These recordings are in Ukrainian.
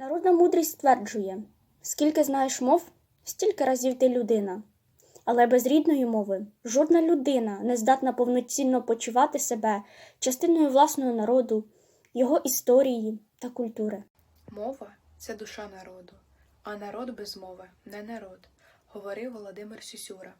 Народна мудрість стверджує: скільки знаєш мов, стільки разів ти людина. Але без рідної мови жодна людина не здатна повноцінно почувати себе частиною власного народу, його історії та культури. Мова це душа народу, а народ без мови не народ, говорив Володимир Сюсюра.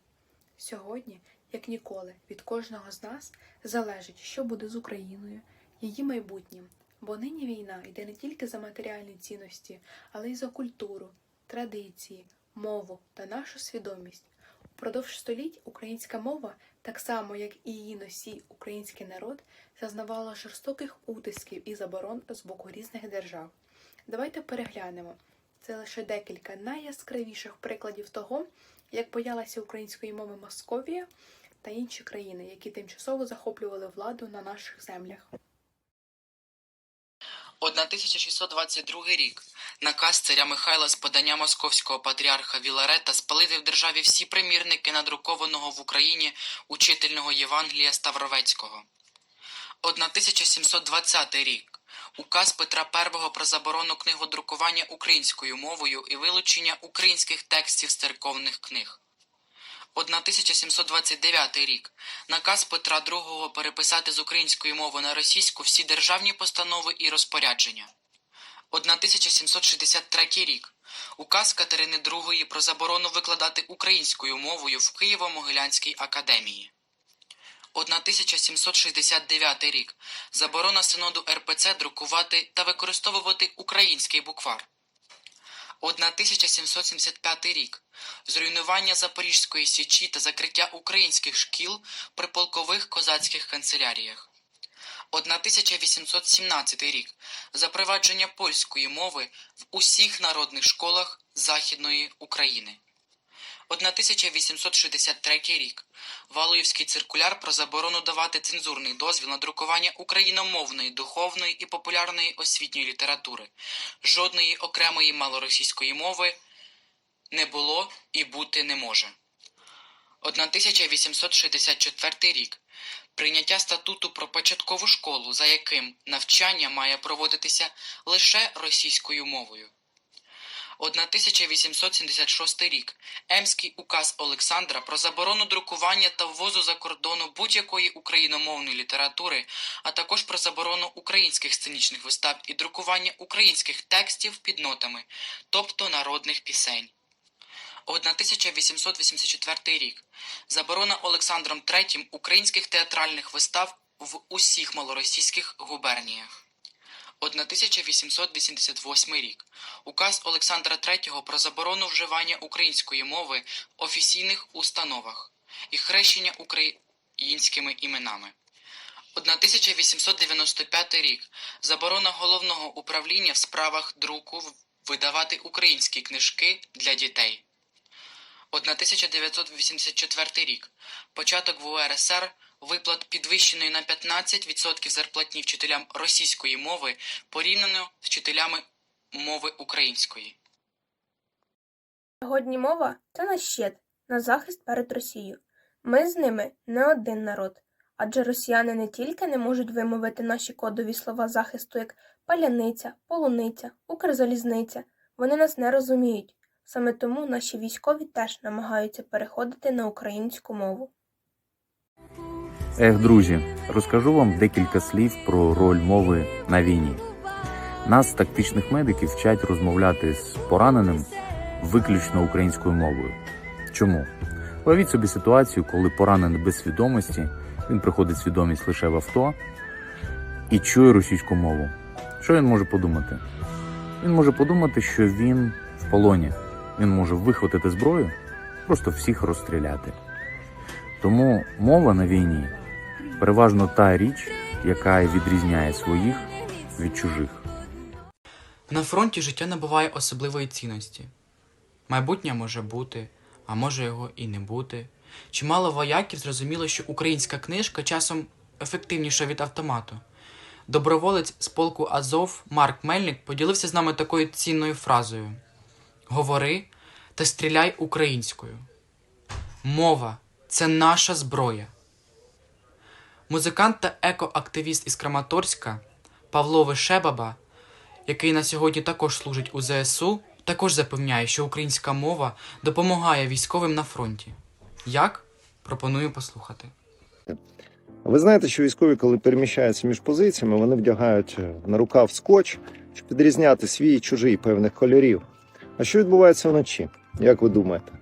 Сьогодні, як ніколи, від кожного з нас залежить, що буде з Україною, її майбутнім, бо нині війна йде не тільки за матеріальні цінності, але й за культуру, традиції, мову та нашу свідомість. Упродовж століть українська мова, так само як і її носій український народ, зазнавала жорстоких утисків і заборон з боку різних держав. Давайте переглянемо. Це лише декілька найяскравіших прикладів того, як боялася української мови Московія та інші країни, які тимчасово захоплювали владу на наших землях. 1622 рік. Наказ царя Михайла з подання московського патріарха Віларета спалити в державі всі примірники надрукованого в Україні учительного Євангелія Ставровецького. 1720 рік. Указ Петра І про заборону книгодрукування українською мовою і вилучення українських текстів з церковних книг. 1729 рік. Наказ Петра II переписати з української мови на російську всі державні постанови і розпорядження. 1763 рік. Указ Катерини II про заборону викладати українською мовою в Києво-Могилянській академії. 1769 рік. Заборона синоду РПЦ друкувати та використовувати український буквар. 1775 рік. Зруйнування Запорізької січі та закриття українських шкіл при полкових козацьких канцеляріях. 1817 рік. Запровадження польської мови в усіх народних школах Західної України. 1863 рік. Валуївський циркуляр про заборону давати цензурний дозвіл на друкування україномовної, духовної і популярної освітньої літератури. Жодної окремої малоросійської мови не було і бути не може. 1864 рік. Прийняття статуту про початкову школу, за яким навчання має проводитися лише російською мовою. 1876 рік. Емський указ Олександра про заборону друкування та ввозу за кордону будь-якої україномовної літератури, а також про заборону українських сценічних вистав і друкування українських текстів під нотами, тобто народних пісень. 1884 рік. Заборона Олександром III українських театральних вистав в усіх малоросійських губерніях. 1888 рік. Указ Олександра III про заборону вживання української мови в офіційних установах і хрещення українськими іменами. 1895 рік. Заборона головного управління в справах друку видавати українські книжки для дітей. 1984 рік. Початок в УРСР виплат підвищеної на 15% зарплатні вчителям російської мови порівняно з вчителями мови української. Сьогодні мова це наш щит на захист перед Росією. Ми з ними не один народ, адже росіяни не тільки не можуть вимовити наші кодові слова захисту, як паляниця, полуниця, укрзалізниця, вони нас не розуміють. Саме тому наші військові теж намагаються переходити на українську мову. Ех, друзі, розкажу вам декілька слів про роль мови на війні. Нас, тактичних медиків, вчать розмовляти з пораненим виключно українською мовою. Чому? Уявіть собі ситуацію, коли поранений без свідомості, він приходить свідомість лише в авто і чує російську мову. Що він може подумати? Він може подумати, що він в полоні. Він може вихватити зброю, просто всіх розстріляти. Тому мова на війні переважно та річ, яка відрізняє своїх від чужих. На фронті життя набуває особливої цінності. Майбутнє може бути, а може його і не бути. Чимало вояків зрозуміло, що українська книжка часом ефективніша від автомату. Доброволець з полку Азов Марк Мельник поділився з нами такою цінною фразою: Говори та стріляй українською. Мова це наша зброя. Музикант та екоактивіст із Краматорська Павло Вишебаба який на сьогодні також служить у ЗСУ, також запевняє, що українська мова допомагає військовим на фронті. Як? Пропоную послухати. Ви знаєте, що військові, коли переміщаються між позиціями, вони вдягають е, на рукав скотч, щоб підрізняти свій і чужий певних кольорів. А що відбувається вночі? Як ви думаєте?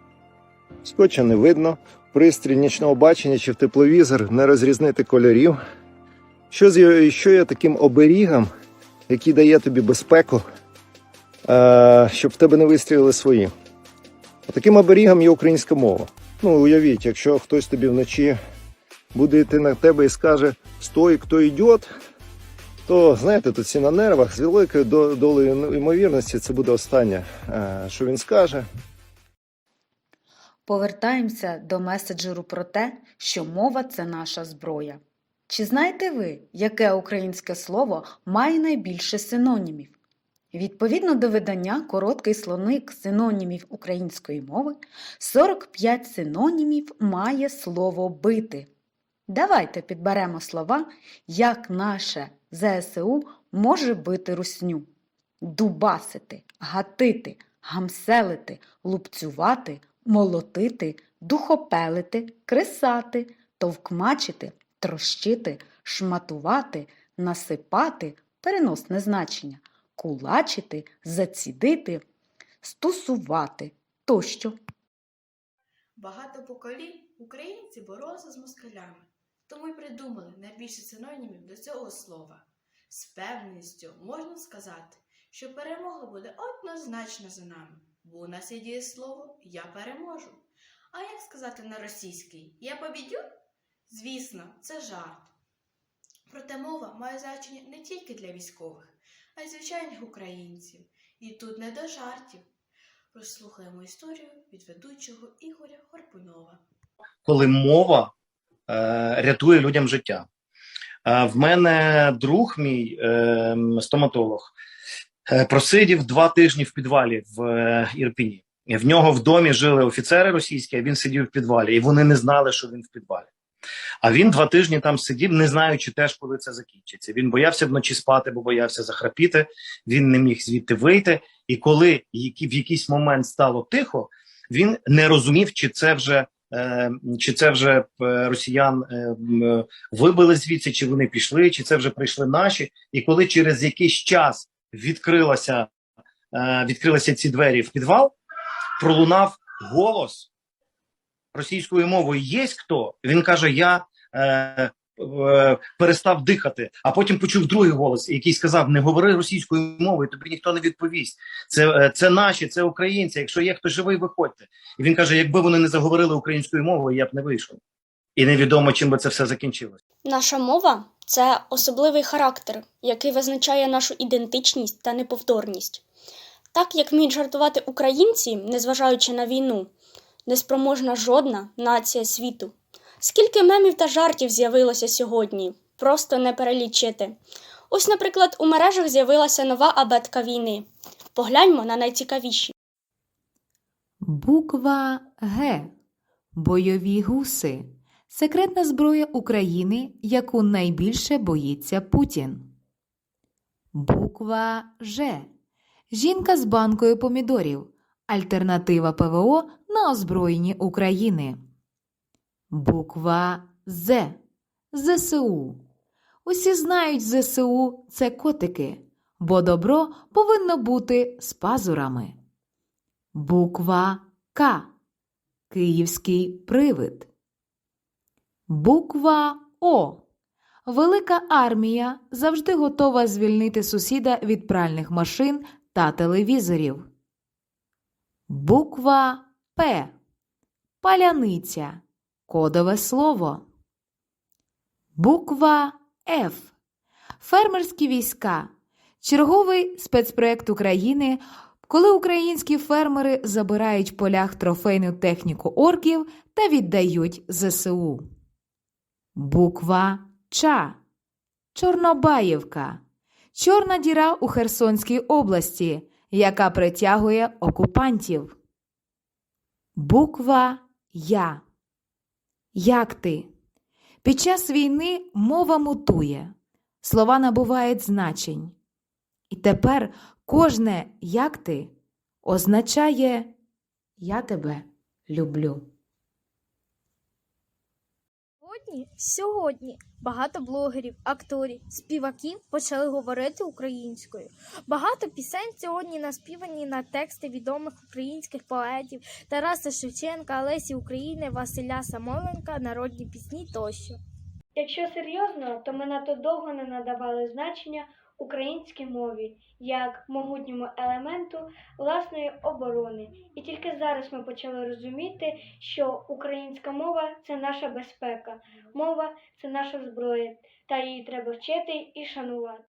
Скотча не видно, пристрій нічного бачення чи в тепловізор не розрізнити кольорів. Що, що є таким оберігом, який дає тобі безпеку, е, щоб в тебе не вистрілили свої? Таким оберігом є українська мова. Ну, уявіть, якщо хтось тобі вночі буде йти на тебе і скаже Стой, хто йде, то знаєте, тут всі на нервах з великою долею ймовірності це буде останнє, е, що він скаже. Повертаємося до меседжеру про те, що мова це наша зброя. Чи знаєте ви, яке українське слово має найбільше синонімів? Відповідно до видання Короткий словник синонімів української мови, 45 синонімів має слово бити. Давайте підберемо слова, як наше ЗСУ може бити русню: дубасити, гатити, гамселити, лупцювати, молотити, духопелити, кресати, товкмачити, трощити, шматувати, насипати переносне значення, кулачити, зацідити, стусувати тощо. Багато поколінь українці боролися з москалями, тому й придумали найбільше синонімів до цього слова. З певністю можна сказати, що перемога буде однозначно за нами, бо у нас є дієслово Я переможу. А як сказати на російській Я побідю? Звісно, це жарт. Проте мова має значення не тільки для військових, а й звичайних українців. І тут не до жартів. Прослухаємо історію від ведучого Ігоря Горбунова. коли мова е, рятує людям життя. Е, в мене друг мій е, стоматолог просидів два тижні в підвалі в е, Ірпіні. В нього в домі жили офіцери російські, а він сидів в підвалі, і вони не знали, що він в підвалі. А він два тижні там сидів, не знаючи теж, коли це закінчиться. Він боявся вночі спати, бо боявся захрапіти. Він не міг звідти вийти. І коли в якийсь момент стало тихо, він не розумів, чи це вже е, чи це вже е, росіян е, вибили звідси, чи вони пішли, чи це вже прийшли наші. І коли через якийсь час відкрилася, е, відкрилися ці двері в підвал, пролунав голос російською мовою: Є хто? Він каже: Я. Е, е, Перестав дихати, а потім почув другий голос, який сказав: Не говори російською мовою, тобі ніхто не відповість. Це, е, це наші, це українці. Якщо є хто живий, виходьте. І він каже: якби вони не заговорили українською мовою, я б не вийшов. І невідомо, чим би це все закінчилось. Наша мова це особливий характер, який визначає нашу ідентичність та неповторність. Так як вміють жартувати українці, незважаючи на війну, неспроможна жодна нація світу. Скільки мемів та жартів з'явилося сьогодні, просто не перелічити. Ось, наприклад, у мережах з'явилася нова абетка війни. Погляньмо на найцікавіші. Буква Г. Бойові гуси. Секретна зброя України, яку найбільше боїться Путін. Буква Ж. Жінка з банкою помідорів. Альтернатива ПВО на озброєнні України. Буква З. ЗСУ. Усі знають ЗСУ це котики, бо добро повинно бути з пазурами. Буква К. Київський привид. Буква О. Велика армія завжди готова звільнити сусіда від пральних машин та телевізорів. Буква П. Паляниця. Кодове слово. Буква Ф. Фермерські війська. Черговий спецпроект України коли українські фермери забирають в полях трофейну техніку орків та віддають ЗСУ. Буква Ч. Чорнобаївка. Чорна діра у Херсонській області, яка притягує окупантів. Буква Я. Як ти? Під час війни мова мутує. Слова набувають значень. І тепер кожне як ти означає Я тебе люблю. Сьогодні, сьогодні багато блогерів, акторів, співаків почали говорити українською. Багато пісень сьогодні наспівані на тексти відомих українських поетів Тараса Шевченка, Олесі України, Василя Самоленка, народні пісні тощо. Якщо серйозно, то ми надто довго не надавали значення українській мові як могутньому елементу власної оборони. І тільки зараз ми почали розуміти, що українська мова це наша безпека, мова це наша зброя, та її треба вчити і шанувати.